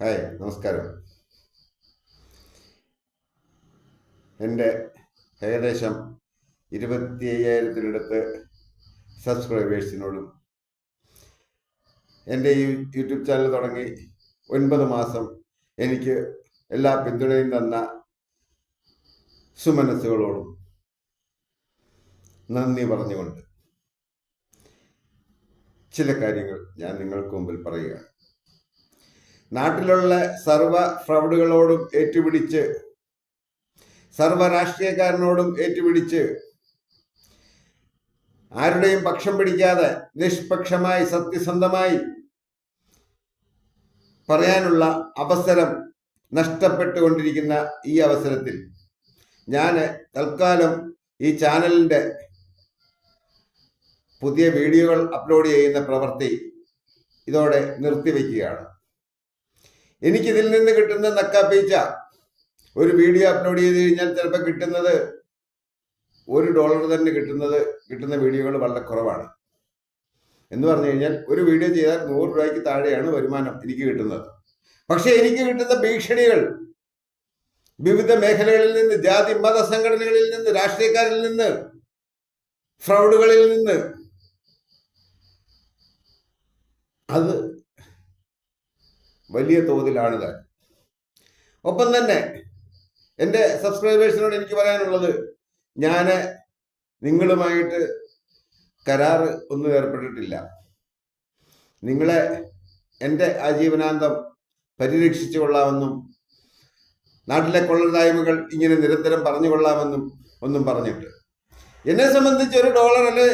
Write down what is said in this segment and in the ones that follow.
Hi നമസ്കാരം. എന്റെ ഏകദേശം ഇരുപത്തി അയ്യായിരത്തിനടുത്ത് സബ്സ്ക്രൈബേഴ്സിനോടും എന്റെ ഈ യൂട്യൂബ് ചാനൽ തുടങ്ങി ഒൻപത് മാസം എനിക്ക് എല്ലാ പിന്തുണയും തന്ന സുമനസ്സുകളോടും നന്ദി പറഞ്ഞുകൊണ്ട് ചില കാര്യങ്ങൾ ഞാൻ നിങ്ങൾക്ക് മുമ്പിൽ പറയുകയാണ്. നാട്ടിലുള്ള സർവ ഫ്രൗഡുകളോടും ഏറ്റുപിടിച്ച് സർവ രാഷ്ട്രീയക്കാരനോടും ഏറ്റുപിടിച്ച് ആരുടെയും പക്ഷം പിടിക്കാതെ നിഷ്പക്ഷമായി സത്യസന്ധമായി പറയാനുള്ള അവസരം നഷ്ടപ്പെട്ടുകൊണ്ടിരിക്കുന്ന ഈ അവസരത്തിൽ ഞാൻ തൽക്കാലം ഈ ചാനലിന്റെ പുതിയ വീഡിയോകൾ അപ്ലോഡ് ചെയ്യുന്ന പ്രവൃത്തി ഇതോടെ നിർത്തിവെക്കുകയാണ് എനിക്കിതിൽ നിന്ന് കിട്ടുന്ന നക്കാപ്പീച്ച ഒരു വീഡിയോ അപ്ലോഡ് ചെയ്ത് കഴിഞ്ഞാൽ ചിലപ്പോൾ കിട്ടുന്നത് ഒരു ഡോളർ തന്നെ കിട്ടുന്നത് കിട്ടുന്ന വീഡിയോകൾ വളരെ കുറവാണ്. എന്ന് പറഞ്ഞു കഴിഞ്ഞാൽ ഒരു വീഡിയോ ചെയ്താൽ നൂറ് രൂപയ്ക്ക് താഴെയാണ് വരുമാനം എനിക്ക് കിട്ടുന്നത്. പക്ഷേ എനിക്ക് കിട്ടുന്ന ഭീഷണികൾ വിവിധ മേഖലകളിൽ നിന്ന് ജാതി മത സംഘടനകളിൽ നിന്ന് രാഷ്ട്രീയക്കാരിൽ നിന്ന് ഫ്രൗഡുകളിൽ നിന്ന് അത് വലിയ തോതിലാണ് താൻ ഒപ്പം തന്നെ എന്റെ സബ്സ്ക്രൈബേഴ്സിനോട് എനിക്ക് പറയാനുള്ളത് ഞാൻ നിങ്ങളുമായിട്ട് കരാറ് ഒന്നും ഏർപ്പെട്ടിട്ടില്ല. നിങ്ങളെ എന്റെ ആജീവനാന്തം പരിരക്ഷിച്ചു കൊള്ളാമെന്നും നാട്ടിലെ കൊള്ളതായ്മകൾ ഇങ്ങനെ നിരന്തരം പറഞ്ഞു കൊള്ളാമെന്നും ഒന്നും പറഞ്ഞിട്ട്. എന്നെ സംബന്ധിച്ച് ഒരു ഡോളർ അല്ലെ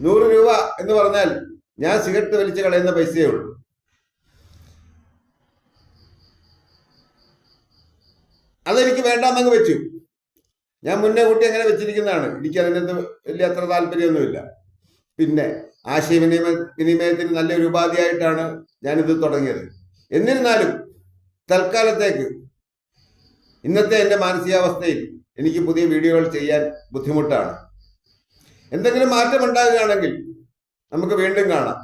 നൂറ് രൂപ എന്ന് പറഞ്ഞാൽ ഞാൻ സിഗരറ്റ് വലിച്ചു കളയുന്ന പൈസയേ ഉള്ളൂ. അതെനിക്ക് വേണ്ടാന്നങ്ങ് വെച്ചു. ഞാൻ മുന്നേ കൂട്ടി അങ്ങനെ വെച്ചിരിക്കുന്നതാണ്. എനിക്ക് അതിനകത്ത് വലിയ അത്ര താല്പര്യമൊന്നുമില്ല. പിന്നെ ആശയവിനിമയ വിനിമയത്തിന് നല്ലൊരു ഉപാധിയായിട്ടാണ് ഞാനിത് തുടങ്ങിയത്. എന്നിരുന്നാലും തൽക്കാലത്തേക്ക് ഇന്നത്തെ എന്റെ മാനസികാവസ്ഥയിൽ എനിക്ക് പുതിയ വീഡിയോകൾ ചെയ്യാൻ ബുദ്ധിമുട്ടാണ്. എന്തെങ്കിലും മാറ്റം ഉണ്ടാകുകയാണെങ്കിൽ നമുക്ക് വീണ്ടും കാണാം.